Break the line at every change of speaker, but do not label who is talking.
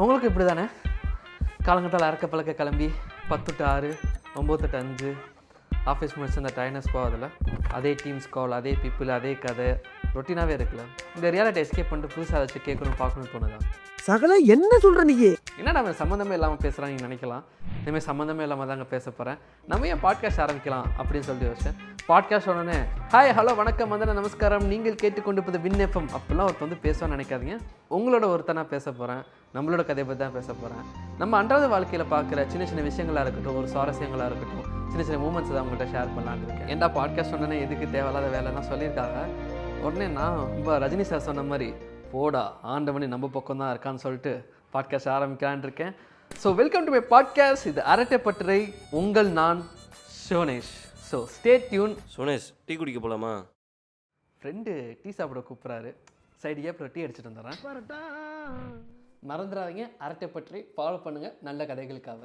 உங்களுக்கு இப்படி தானே காலங்கத்தால் அறக்க பழக்க கிளம்பி பத்து டு ஆறு ஒம்பது டு அஞ்சு ஆஃபீஸ் முடிச்சு அந்த டைனஸ் போகாதில்ல அதே டீம்ஸ் கால் அதே பீப்புள் அதே கதை. ரொட்டீனாகவே இருக்குல்ல? இந்த ரியாலிட்டி எஸ்கேப் பண்ணிட்டு புதுசாக வச்சு கேட்கணும் பார்க்கணும்னு தோணுதா?
சகல என்ன சொல்கிற நீயே?
என்னடா அவன் சம்மந்தமே இல்லாமல் பேசுகிறான் நீங்கள் நினைக்கலாம். இனிமேல் சம்மந்தமே இல்லாமல் தாங்க பேச போகிறேன் நம்ம ஏன் பாட்காஸ்ட் ஆரம்பிக்கலாம் அப்படின்னு சொல்லிட்டு யோசிச்சேன். பாட்காஸ்ட் உடனே ஹாய் ஹலோ வணக்கம் வந்தன நமஸ்காரம். நீங்கள் கேட்டுக்கொண்டிருப்பது வின் எஃப்எம் அப்படிலாம் ஒருத்தர் வந்து பேசுவான்னு நினைக்காதீங்க. உங்களோட ஒருத்தனா பேச போகிறேன் நம்மளோட கதையை பற்றி தான் பேச போகிறேன் நம்ம அன்றாட வாழ்க்கையில் பார்க்குற சின்ன சின்ன விஷயங்களாக இருக்கட்டும் ஒரு சுவாரஸ்யங்களாக இருக்கட்டும் சின்ன சின்ன மூமெண்ட்ஸ் தான் உங்கள்கிட்ட ஷேர் பண்ணலான்னு இருக்கேன். ஏன்டா பாட்காஸ்ட் உடனே எதுக்கு தேவையில்லாத வேலைலாம் சொல்லியிருக்காங்க? உடனே நான் ரொம்ப ரஜினி சார் சொன்ன மாதிரி போடா ஆண்டவனி நம்ம பக்கம் தான் இருக்கான்னு சொல்லிட்டு பாட்காஸ்ட் ஆரம்பிக்கலான்னு இருக்கேன். So welcome to my podcast இது அரட்டைப்பட்டறை உங்கள் நான் Shonesh so stay tune
Sunesh tea குடிக்க போலாமா?
ஃப்ரெண்டு டீ சாப்பிட கூப்பிட்றாரு. சைடு அப்புறம் டீ அடிச்சிட்டு வந்துடுறேன் மறந்துடாதீங்க. அரட்டைப்பட்டறை ஃபாலோ பண்ணுங்கள் நல்ல கதைகளுக்காக.